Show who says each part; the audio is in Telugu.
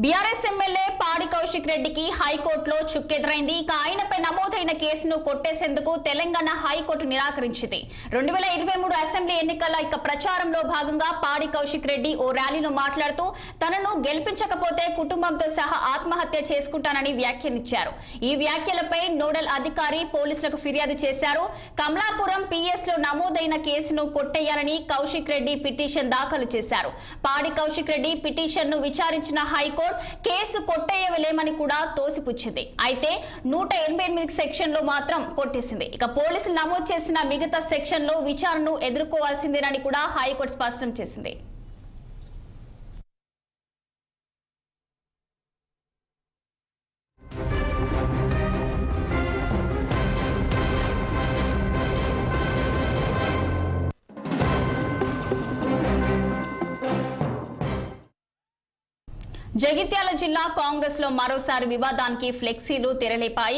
Speaker 1: బీఆర్ఎస్ ఎమ్మెల్యే పాడి కౌశిక్ రెడ్డికి హైకోర్టులో చుక్కెదురైంది. ఇక ఆయనపై నమోదైన కేసును కొట్టేసేందుకు తెలంగాణ హైకోర్టు నిరాకరించింది. రెండు వేల ఇరవై మూడు అసెంబ్లీ ఎన్నికల ఇక ప్రచారంలో భాగంగా పాడి కౌశిక్ రెడ్డి ఓ ర్యాలీలో మాట్లాడుతూ తనను గెలిపించకపోతే కుటుంబంతో సహా ఆత్మహత్య చేసుకుంటానని వ్యాఖ్యనిచ్చారు. ఈ వ్యాఖ్యలపై నోడల్ అధికారి పోలీసులకు ఫిర్యాదు చేశారు. కమలాపురం పిఎస్లో నమోదైన కేసును కొట్టేయాలని కౌశిక్ రెడ్డి పిటిషన్ దాఖలు చేశారు. పాడి కౌశిక్ రెడ్డి పిటిషన్ను విచారించిన హైకోర్టు కేసు కొట్టేయలేమని కూడా తోసిపుచ్చింది. అయితే నూట ఎనభై ఎనిమిది సెక్షన్లో మాత్రం కొట్టేసింది. ఇక పోలీసులు నమోదు చేసిన మిగతా సెక్షన్లో విచారణను ఎదుర్కోవాల్సిందేనని కూడా హైకోర్టు స్పష్టం చేసింది. జగిత్యాల జిల్లా కాంగ్రెస్లో మరోసారి వివాదానికి ఫ్లెక్సీలు తెరలేపాయి.